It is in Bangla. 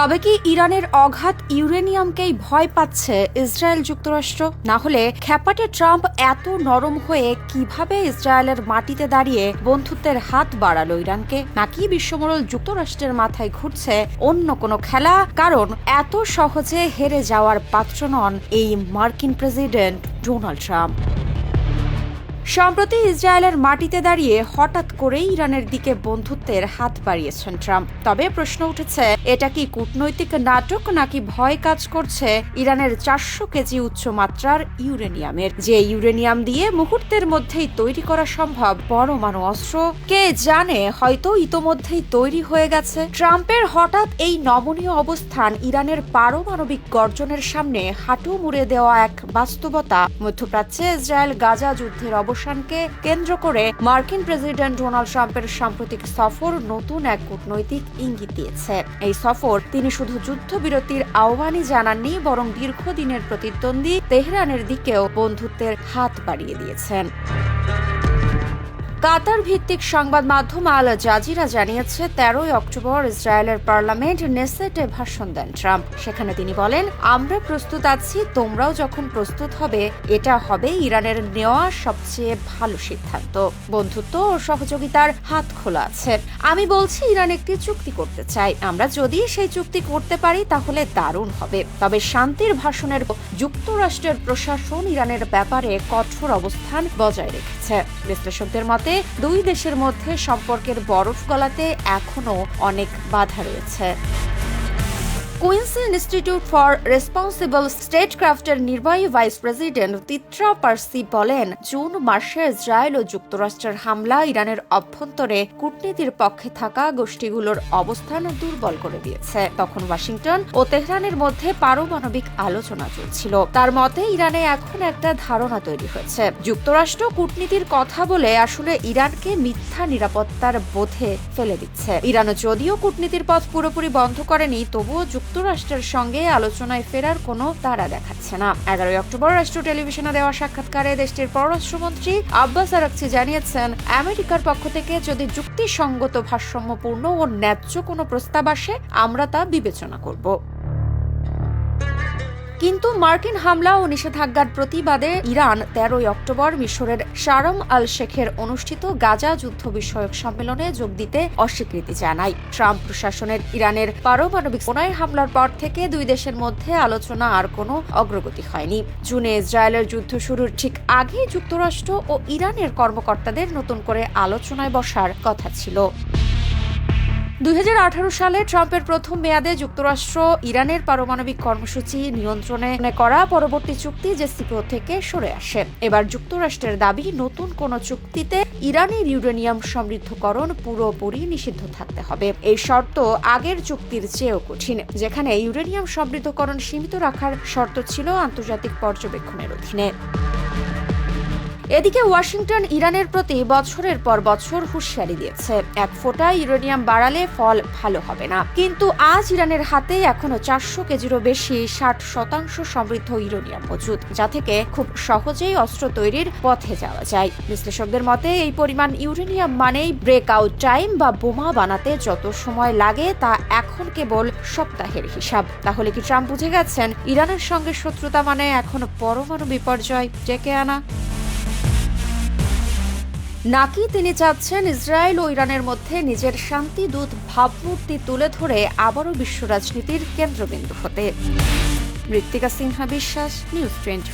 তবে কি ইরানের অঘাত ইউরেনিয়ামকেই ভয় পাচ্ছে ইসরায়েল যুক্তরাষ্ট্র? না হলে খ্যাপাটে ট্রাম্প এত নরম হয়ে কীভাবে ইসরায়েলের মাটিতে দাঁড়িয়ে বন্ধুত্বের হাত বাড়ালো ইরানকে? নাকি বিশ্বমরল যুক্তরাষ্ট্রের মাথায় ঘুরছে অন্য কোনো খেলা? কারণ এত সহজে হেরে যাওয়ার পাত্র নন এই মার্কিন প্রেসিডেন্ট ডোনাল্ড ট্রাম্প। সম্প্রতি ইসরায়েলের মাটিতে দাঁড়িয়ে হঠাৎ করেই ইরানের দিকে বন্ধুত্বের হাত বাড়িয়েছেন ট্রাম্প। তবে প্রশ্ন উঠেছে, এটা কি কূটনৈতিক নাটক নাকি ভয় কাজ করছে ইরানের চারশো কেজি উচ্চমাত্রার ইউরেনিয়ামের? যে ইউরেনিয়াম দিয়ে মুহূর্তের মধ্যেই তৈরি করা সম্ভব পরমাণু অস্ত্র, কে জানে হয়তো ইতোমধ্যেই তৈরি হয়ে গেছে। ট্রাম্পের হঠাৎ এই নমনীয় অবস্থান ইরানের পারমাণবিক গর্জনের সামনে হাঁটু মুড়ে দেওয়া এক বাস্তবতা। মধ্যপ্রাচ্যে ইসরায়েল গাজা যুদ্ধের অবসানকে কেন্দ্র করে মার্কিন প্রেসিডেন্ট ডোনাল্ড ট্রাম্পের সাম্প্রতিক সফর নতুন এক কূটনৈতিক ইঙ্গিত দিয়েছে। এই সফর তিনি শুধু যুদ্ধবিরতির আহ্বানই জানাননি, বরং দীর্ঘদিনের প্রতিদ্বন্দ্বী তেহরানের দিকেও বন্ধুত্বের হাত বাড়িয়ে দিয়েছেন। কাতার ভিত্তিক সংবাদ মাধ্যম আল জাজিরা জানিয়েছে, তেরোই অক্টোবর ইসরায়েলের পার্লামেন্ট নেসেটে ভাষণ দেন ট্রাম্প। সেখানে তিনি বলেন, আমরা প্রস্তুত আছি, তোমরাও যখন প্রস্তুত হবে, এটা হবে ইরানের নেওয়া সবচেয়ে ভালো সিদ্ধান্ত। বন্ধুত্ব ও সহযোগিতার হাত খোলা আছে। আমি বলছি, ইরান একটি চুক্তি করতে চাই আমরা যদি সেই চুক্তি করতে পারি, তাহলে দারুণ হবে। তবে শান্তির ভাষণের যুক্তরাষ্ট্রের প্রশাসন ইরানের ব্যাপারে কঠোর অবস্থান বজায় রেখেছে। বিশ্লেষকদের মতে দুই দেশের মধ্যে সম্পর্কের বরফ গলাতে এখনও অনেক বাধা রয়েছে। Quincy institute for responsible state স্টেটক্রাফটের নির্বাহী ভাইস প্রেসিডেন্ট তিত্রা পার্সি বলেন, জুন মাসে ইসরায়েল ও যুক্তরাষ্ট্রের হামলা ইরানের অভ্যন্তরে কূটনীতির পক্ষে থাকা গোষ্ঠীগুলোর অবস্থান দুর্বল করে দিয়েছে। তখন ওয়াশিংটন ও তেহরানের মধ্যে পারমাণবিক আলোচনা চলছিল। তার মতে, ইরানে এখন একটা ধারণা তৈরি হয়েছে। যুক্তরাষ্ট্র কূটনীতির কথা বলে আসলে ইরানকে মিথ্যা নিরাপত্তার বোধে ফেলে দিচ্ছে। ইরানও যদিও কূটনীতির পথ পুরোপুরি বন্ধ করেনি, তবুও যুক্তরাষ্ট্রের সঙ্গে আলোচনায় ফেরার কোনো তারা দেখাচ্ছে না। এগারোই অক্টোবর রাষ্ট্র টেলিভিশনে দেওয়া সাক্ষাৎকারে দেশটির পররাষ্ট্রমন্ত্রী আব্বাস আরাকসি জানিয়েছেন, আমেরিকার পক্ষ থেকে যদি যুক্তিসঙ্গত ভারসাম্যপূর্ণ ও ন্যায্য কোনো প্রস্তাব আসে, আমরা তা বিবেচনা করব। কিন্তু মার্কিন হামলা ও নিষেধাজ্ঞার প্রতিবাদে ইরান তেরোই অক্টোবর মিশরের শারম আল শেখের অনুষ্ঠিত গাজা যুদ্ধ বিষয়ক সম্মেলনে যোগ দিতে অস্বীকৃতি জানায়। ট্রাম্প প্রশাসনের ইরানের পারমাণবিক সোনায় হামলার পর থেকে দুই দেশের মধ্যে আলোচনা আর কোনো অগ্রগতি হয়নি। জুনে ইসরায়েলের যুদ্ধ শুরুর ঠিক আগেই যুক্তরাষ্ট্র ও ইরানের কর্মকর্তাদের নতুন করে আলোচনায় বসার কথা ছিল। দুই হাজার আঠারো সালে ট্রাম্পের প্রথম মেয়াদে যুক্তরাষ্ট্র ইরানের পারমাণবিক কর্মসূচি নিয়ন্ত্রণে করা পরবর্তী চুক্তি জেসিপিও থেকে সরে আসে। এবার যুক্তরাষ্ট্রের দাবি, নতুন কোন চুক্তিতে ইরানের ইউরেনিয়াম সমৃদ্ধকরণ পুরোপুরি নিষিদ্ধ থাকতে হবে। এই শর্ত আগের চুক্তির চেয়েও কঠিন, যেখানে ইউরেনিয়াম সমৃদ্ধকরণ সীমিত রাখার শর্ত ছিল আন্তর্জাতিক পর্যবেক্ষণের অধীনে। এদিকে ওয়াশিংটন, ইরানের প্রতি বছরের পর বছর হুঁশিয়ারি দিয়েছে। এক ফোঁটা ইউরেনিয়াম বাড়ালে ফল ভালো হবে না। কিন্তু আজ ইরানের হাতে এখনও চারশো কেজিরও বেশি, ষাট শতাংশ সমৃদ্ধ ইউরেনিয়াম মজুদ, যা থেকে খুব সহজেই অস্ত্র তৈরির পথে যাওয়া যায়। বিশ্লেষকদের মতে, এই পরিমাণ ইউরেনিয়াম মানেই ব্রেকআউট টাইম বা বোমা বানাতে যত সময় লাগে, তা এখন কেবল সপ্তাহের হিসাব। তাহলে কি ট্রাম্প বুঝে গেছেন, ইরানের সঙ্গে শত্রুতা মানে এখন পরমাণু বিপর্যয় ডেকে আনা? নাকি তিনি চাচ্ছেন ইসরায়েল ও ইরানের মধ্যে নিজের শান্তি দূত ভাবমূর্তি তুলে ধরে আবারও বিশ্ব রাজনীতির কেন্দ্রবিন্দু হতে। মৃত্তিকা সিনহা বিশ্বাস, নিউজ টোয়েন্টি